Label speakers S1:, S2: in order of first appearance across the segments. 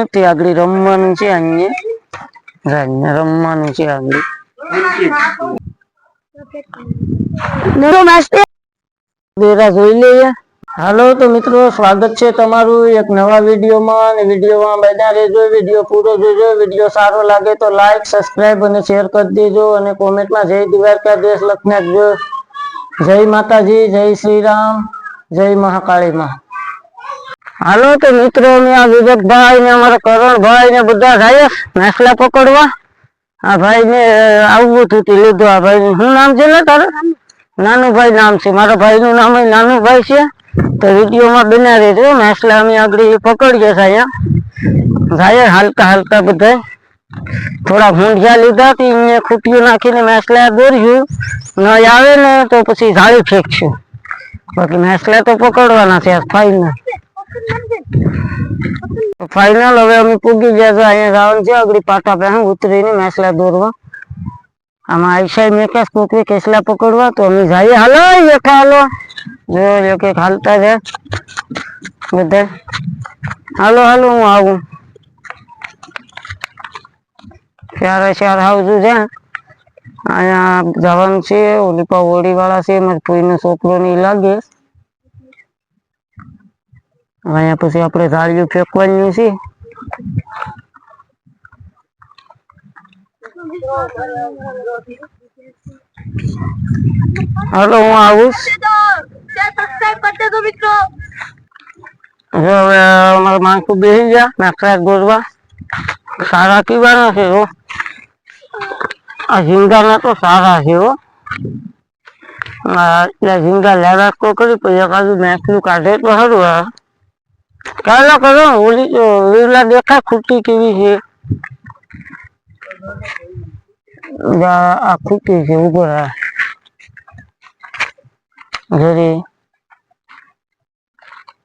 S1: નથી આગળ રમવાનું છે અહીંયા અહીંયા રમવાનું છે આગળ બેરા જોઈ લઈએ હાલો તો મિત્રો સ્વાગત છે તમારું એક નવા વિડીયોમાં અને વિડીયોમાં બધા રહેજો વિડીયો પૂરો જોજો વિડીયો સારો લાગે તો લાઈક સબસ્ક્રાઇબ અને શેર કરી દેજો અને કોમેન્ટમાં જય દ્વારકાધીશ લખી નાખજો જય માતાજી જય શ્રી રામ જય મહાકાળી માં હાલો તો મિત્રો અમે આ વિવેકભાઈ ને અમારા કરણભાઈ ને બધા જાય નાસલા પકડવા. આ ભાઈ ને આવવું હતું તે લીધું. આ ભાઈ શું નામ છે ને તારે? નાનુભાઈ નામ છે. મારા ભાઈ નું નામ નાનુભાઈ છે. તો વિડીયોમાં બના રહેજો મેસલા અમે આગળ પકડીએ છે અહીંયા. જાય હાલતા હાલતા બધા થોડા ભૂંઢિયા લીધા થી એને ખૂટીઓ નાખીને મેસલા દોર્યું. ન આવે ને તો પછી જાળી ફેંકશું. બાકી મેસલા તો પકડવાના છે. ફાઈનલ ફાઈનલ હવે અમે પૂગી ગયા તો અહીંયા જવાનું છે આગળ પાટા પાસે ઉતરીને મેસલા દોરવા આમાં આઈસાઈ મેકેશ કોકરી કેસલા પકડવા તો અમે જઈએ હાલો એકા હાલો જો એક એક હાલતા જાય બધા હાલો હાલો હું આવું ચારે ચાર હાઉસ છે અહીંયા જવાનું છે ઓલી પા ઓડી વાળા છે મારી ફૂઈનો છોકરો ની લાગે અહીંયા પછી આપણે ધાળિયું ફેંકવાનું છે હાલો હું આવું જો હવે અમારા માણસો બેસી ગયા નાખરા ગોરવા સારા પીવાના છે હો આ ઝીંગાના તો સારા છે હો આ એટલે ઝીંગા લેવા કો કરી પછી એકાદું મેસલું કાઢે તો સારું આ ચાલો કરો ઓલી તો લીલા દેખાય ખૂટી કેવી છે જા આ ખૂટી છે ઉપર આ ઘરે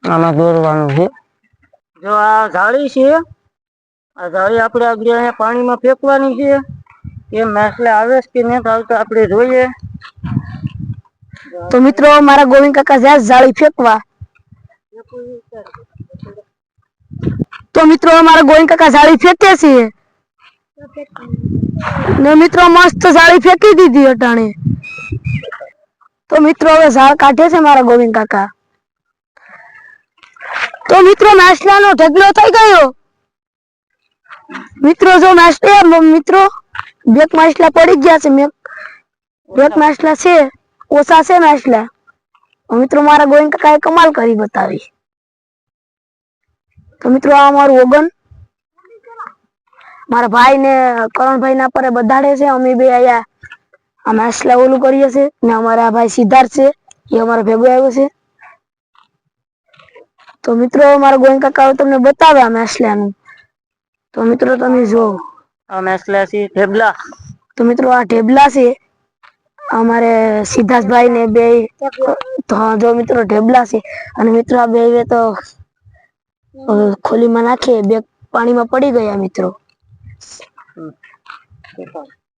S1: આમાં દોરવાનું છે જો આ જાળી છે આ જાળી આપણે આગળ અહીંયા પાણીમાં ફેંકવાની છે એ મેસલે આવે છે કે નથી આવતા આપણે જોઈએ
S2: તો મિત્રો મારા ગોવિંદ કાકા જ્યાં જાળી ફેંકવા તો મિત્રો મારા ગોવિંદ કાકા જાળી ફેંકે છે ને મિત્રો મસ્ત જાળી ફેંકી દીધી અટાણે તો મિત્રો હવે ઝાડ કાઢે છે મારા ગોવિંદ કાકા તો મિત્રો માછલાનો ઢગલો થઈ ગયો મિત્રો જો માછલા મિત્રો બેક માછલા પડી ગયા છે મેં બેક માછલા છે ઓછા છે માછલા મિત્રો મારા ગોવિંદ કાકાએ કમાલ કરી બતાવી તો મિત્રો આ અમારું ઓગન મારા ભાઈ ને કરણભાઈ ના પરે બધાડે છે. અમે બે અહીંયા અમે માછલા ઓલું કરીએ છે ને અમારા ભાઈ સિદ્ધાર્થ છે. એ અમારા ભેગો આવ્યો છે. તો મિત્રો મારા ગોવિંદ કાકા તમને બતાવે અમે માછલાનું તો મિત્રો તમે જો.
S1: અમે મેસલા છે ઢેબલા.
S2: તો મિત્રો આ ઢેબલા છે. અમારે સિદ્ધાર્થભાઈ ને બે તો હા જો મિત્રો ઢેબલા છે. અને મિત્રો આ બે તો ખોલીમાં નાખીએ બે પાણીમાં પડી ગયા મિત્રો.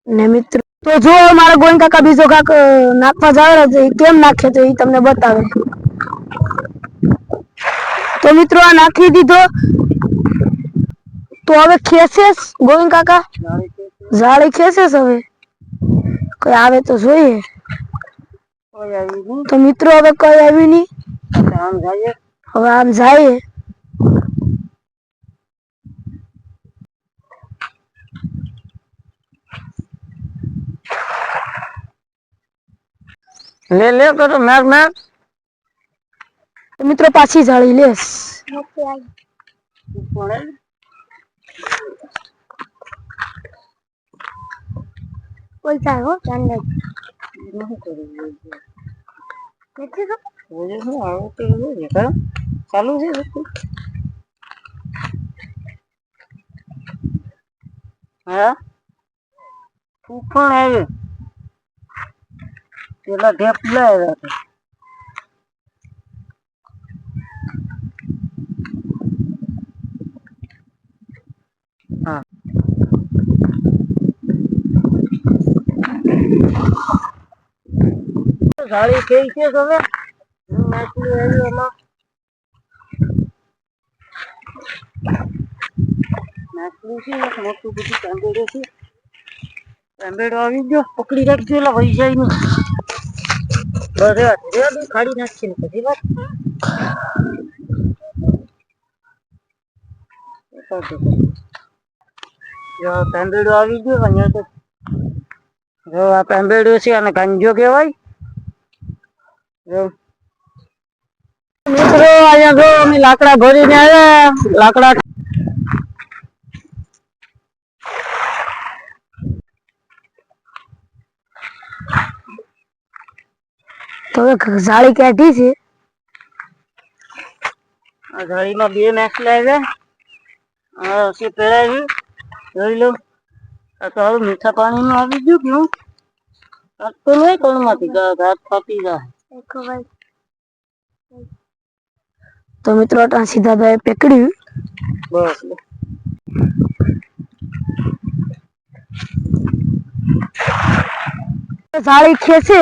S2: ને મિત્રો તો જો મારા ગોવિંદ કાકા બીજો કાક નાખવા જાવે એ કેમ નાખે તો એ તમને બતાવે. તો મિત્રો આ નાખી દીધો. તો હવે ખેસેસ ગોવિંદ કાકા? જાળી ખેસેસ હવે. કઈ આવે તો જોઈએ. તો મિત્રો હવે કઈ આવી નહીં.
S1: આમ જઈએ.
S2: હવે આમ જાય
S1: લે લે કરો મેર મેર
S2: તો મિત્રો પાછી જાળી લેસ કોઈ જાય હો ચાંદ
S1: ચાલુ છે હે? પણ આવ્યું પેલા ઢેપલા આવ્યા હતા. ગાડી કઈ છે તમે નાખી આવી એમાં. બધું પકડી રાખજો એટલે વહી જાય નહીં. ખાડી નાખી ને પછી વાત. જો તાંબેડું આવી ગયું, અહીંયા તો જો આ તાંબેડું છે અને કાંજો કહેવાય. જો. મિત્રો, અહીંયા જો અમે લાકડા ભરીને આવ્યા. લાકડા
S2: તો હવે જાળી કાઢી છે.
S1: આ જાળીમાં બે મેક્સ હા હશે પહેરાવી જોઈ લો. આ તો હવે મીઠા પાણીમાં આવી ગયું કે હું કાઢતો નહીં કોણમાંથી ઘાટ ફાટી જાય.
S2: તો મિત્રો અટાણ સીધા ભાઈ પકડ્યું.
S1: બસ.
S2: જાળી ખેંચે.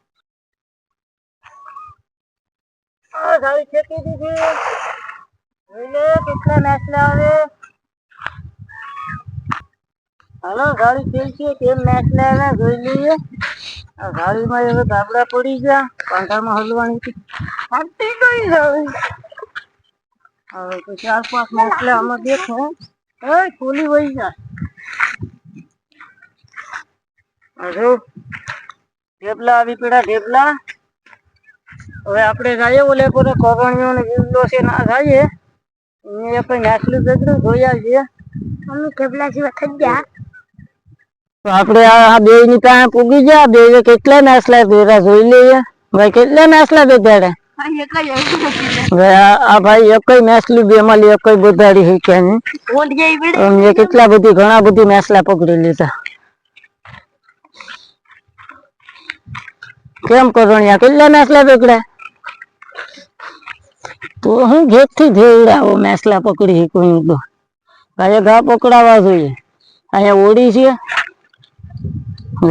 S1: આ જાળી ફેંકી દીધી. જોઈ લે કેટલા મેસલા આવે. હાલો, ગાડી થઈ છે કેમ મેસલા આવે, જોઈ લઈએ. ગાડીમાં હવે ગાબડા પડી ગયા, પાંઠામાં હલવાની હતી. ફાટી ગઈ હવે હવે તો ચાર પાંચ મેસલા આમાં દેખો એ ખોલી વહી જાય હજુ ઢેબલા આવી પડ્યા, ઢેબલા. હવે આપણે જઈએ ઓલે પર કોરણીઓ ને વિવલો છે ના જઈએ અહીંયા કઈ નાસલું બેગડું જોઈ આવીએ
S2: અમે ઢેબલા જેવા થઈ ગયા
S1: તો આપણે આ બે ની પાસે પૂગી ગયા બે કેટલા નાસલા ભેરા જોઈ લઈએ ભાઈ કેટલા નાસલા બેગાડે ભાઈ આ આ ભાઈ એકઈ નાસલું બે માં એકઈ બધાડી શીખ્યા નહીં અમને કેટલા બધી ઘણા બધી નાસલા પકડી લીધા કેમ કરણિયા કેટલા નાસલા પકડ્યા તો હું ઘેર થી ધેવડાવો મેસલા પકડી શીખું તો ભાઈ ઘા પકડાવા જોઈએ અહીંયા ઓડી છે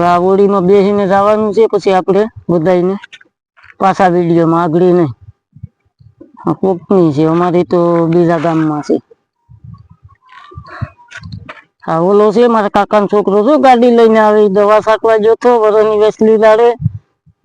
S1: આ ઓડીમાં બેસીને જવાનું છે પછી આપણે બધાને પાછા વિડીયોમાં આગળ નહીં આ કોકની છે અમારી તો બીજા ગામમાં છે હા ઓલો છે મારા કાકાનો છોકરો છે ગાડી લઈને આવે ઈ દવા છાંટવા જોતો વરોની વેસલી લાડે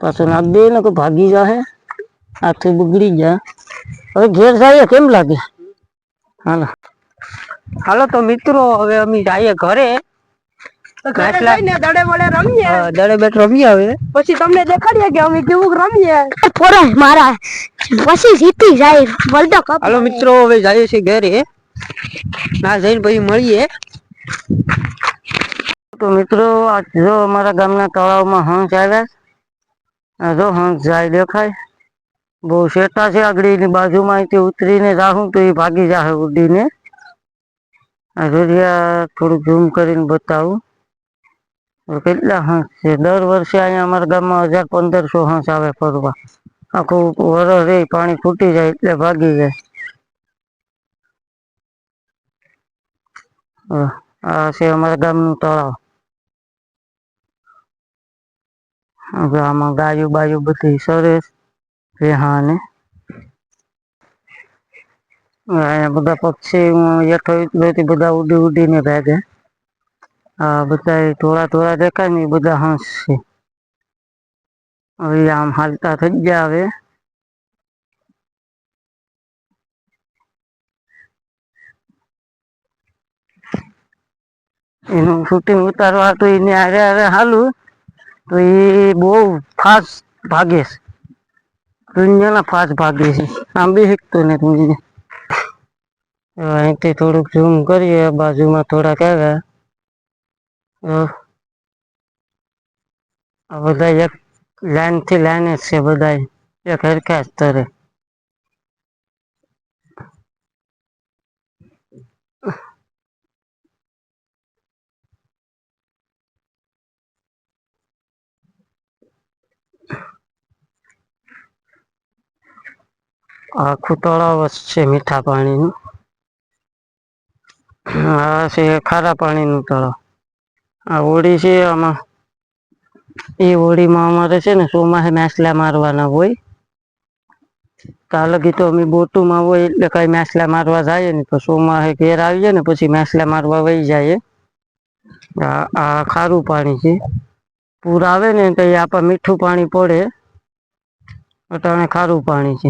S1: પાછો નાખ દે ને કોઈ ભાગી જાહે હાથે બગડી જા હવે ઘેર જાય કેમ લાગે હાલો હાલો તો મિત્રો હવે અમે જઈએ ઘરે મેસલા
S2: દડે વડે રમીએ
S1: હા, દડે બેટ રમી આવે
S2: પછી તમને દેખાડીએ કે અમે કેવું રમીએ પોરો મારા પછી જીતી જાય વર્લ્ડ કપ
S1: હાલો મિત્રો હવે જઈએ છીએ ઘરે ના જઈને પછી મળીએ તો મિત્રો આ જો અમારા ગામના તળાવમાં હંસ આવ્યા આ જો હંસ જાય દેખાય. બહુ શેટા છે આગળની બાજુમાં, અહીંથી ઉતરીને જાહું તો એ ભાગી જાય ઉડીને. આ જોરિયા થોડું ઝૂમ કરીને બતાવું. કેટલા હંસ છે? દર વર્ષે અહીંયા અમારા ગામમાં હજાર પંદરસો હંસ આવે ફરવા. આખું વરસ રે, પાણી ફૂટી જાય એટલે ભાગી જાય. આ છે અમારા ગામનું તળાવ. આમાં ગાયું બાયું બધી સરસ રેહાને. અહીંયા બધા પક્ષી બધા ઉડી ઉડી ને ભાગે. આ બધા ટોળા ટોળા દેખાય ને બધા હંસ છે. હવે આમ હાલતા થઈ ગયા હવે. એનું શૂટિંગ ઉતારવા હતું એને આરે આરે હાલું. તો એ બહુ ફાસ્ટ ભાગે છે દુનિયાના ફાસ્ટ ભાગે છે આમ બી શીખતો નથી હવે અહીંથી થોડુંક ઝૂમ કરીએ બાજુમાં થોડાક આવ્યા તો આ બધા એક લાઈન થી લાઈન જ છે બધા એક હરખા જ આખું તળાવ જ છે મીઠા પાણીનું. આ છે ખારા પાણીનું તળાવ. આ હોળી છે આમાં. એ હોળીમાં અમારે છે ને ચોમાસે મેસલા મારવાના હોય. કાલ તો અમે બોટુમાં હોય એટલે કઈ મેસલા મારવા જાય ને તો ચોમાસે ઘેર આવીએ ને પછી મેસલા મારવા વહી જાય આ ખારું પાણી છે. પૂર આવે ને તો એ આપા મીઠું પાણી પડે. અટાણે ખારું પાણી છે.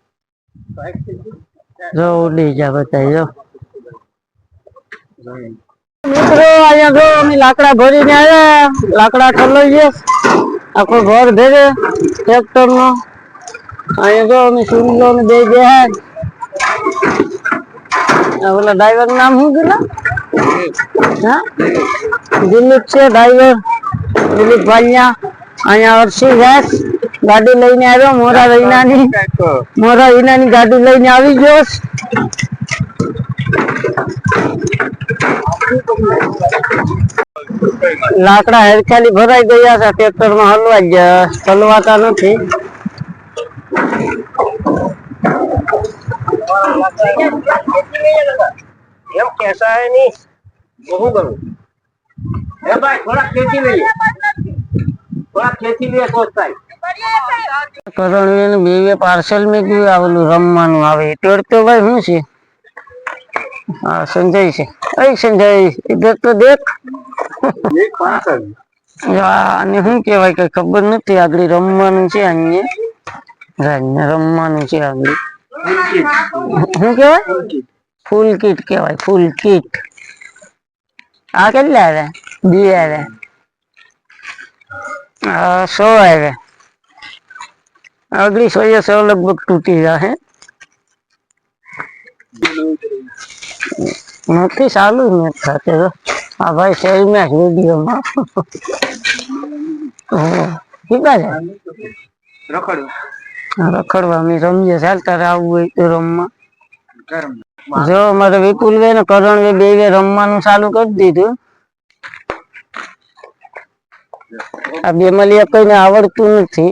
S1: જો ઉડી જાય બધા જો મિત્રો અહીંયા જો અમે લાકડા ભરીને આવ્યા લાકડા ઠલવીએ આખો ઘર ભેરે ટ્રેક્ટર નો અહીંયા જો અમે સુરલો ને બે ગયા આ ઓલા ડ્રાઈવર નામ શું કીધું હા દિલીપ છે ડ્રાઈવર દિલીપ ભાલિયા અહીંયા અરસી ગેસ ગાડી લઈને આવ્યો મોરા રૈનાની મોરા રૈનાની ગાડી લઈને આવી ગયો. લાકડા હેરખાલી ભરાઈ ગયા છે ટ્રેક્ટરમાં હલવા ગયા હલવાતા નથી.
S3: એમ કેસા હે નહીં. બહુ કરું એ ભાઈ થોડા ખેતી લઈએ થોડા ખેતી લઈએ તો
S1: કરણવીર બેવે પાર્સલ મેં આવેલું રમવાનું આવે. તેડતો ભાઈ શું છે? હા સંજય છે. અય સંજય ઇધર તો દેખ. આને શું કેવાય કઈ ખબર નથી. આગળ રમવાનું છે અહીંયા રમવાનું છે આગળ. શું કેવાય ફૂલ કીટ કેવાય ફૂલ કીટ. આ કેટલા આવ્યા બે આવ્યા આ સો આવ્યા આગળ સો से लगभग તૂટી જશે નથી, ચાલુ જ નથી થતું. આ ભાઈ શેરમાં જ વિડીયોમાં. કીધા છે?
S3: રખડું
S1: રખડવા. અમે રમીએ ચાલતા આવવું હોય તો રમવા. જો અમારે બે ને કરણ બે રમવાનું ચાલુ કરી દીધું. આ બે મળી કોઈને આવડતું નથી.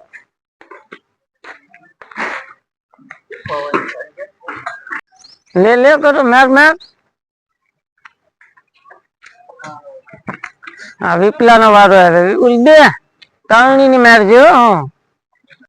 S1: લે લે કરો મેર મેર. આ વિપલા નો વારો આવે. વિપુલ બે. તારણી ની મેર જો હો.